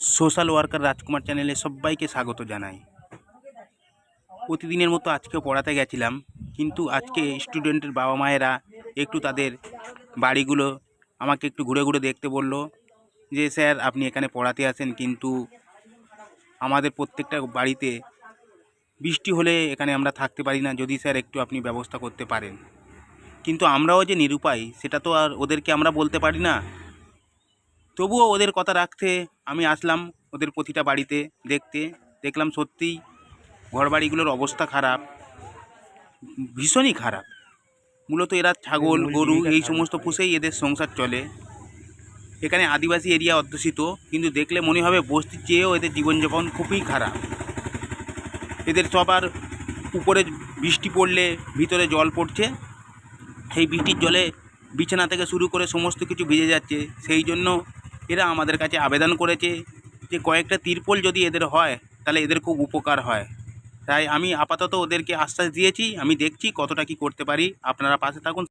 Social worker রাজকুমার চ্যানেলে সবাইকে স্বাগত জানাই। প্রতিদিনের মতো আজকেও পড়াতে গেছিলাম, কিন্তু আজকে স্টুডেন্টের বাবা মায়েরা একটু তাদের বাড়িগুলো আমাকে একটু ঘুরে ঘুরে দেখতে বলল যে, স্যার, আপনি এখানে পড়াতে আসেন, কিন্তু আমাদের প্রত্যেকটা বাড়িতে বৃষ্টি হলে এখানে আমরা থাকতে পারি না। যদি স্যার একটু আপনি ব্যবস্থা করতে পারেন। কিন্তু আমরাও যে নিরুপায়, সেটা তো আর ওদেরকে আমরা বলতে পারি না। তবুও ওদের কথা রাখতে আমি আসলাম ওদের প্রতিটা বাড়িতে দেখতে। দেখলাম সত্যিই ঘরবাড়িগুলোর অবস্থা খারাপ ভীষণই খারাপ। মূলত এরা ছাগল গরু এই সমস্ত পুষেই এদের সংসার চলে। এখানে আদিবাসী এরিয়া অধ্যুষিত কিন্তু দেখলে মনে হবে বস্তির চেয়েও এদের জীবনযাপন খুবই খারাপ। এদের সবার উপরে বৃষ্টি পড়লে ভিতরে জল পড়ছে সেই বৃষ্টির জলে বিছানা থেকে শুরু করে সমস্ত কিছু ভিজে যাচ্ছে। সেই জন্য এরা আমাদের কাছে আবেদন করেছে যে কয়েকটা তিরপল যদি এদের হয়, তাহলে এদের খুব উপকার হয়। তাই আমি আপাতত ওদেরকে আশ্বাস দিয়েছি, আমি দেখছি কতটা কি করতে পারি। আপনারা পাশে থাকুন।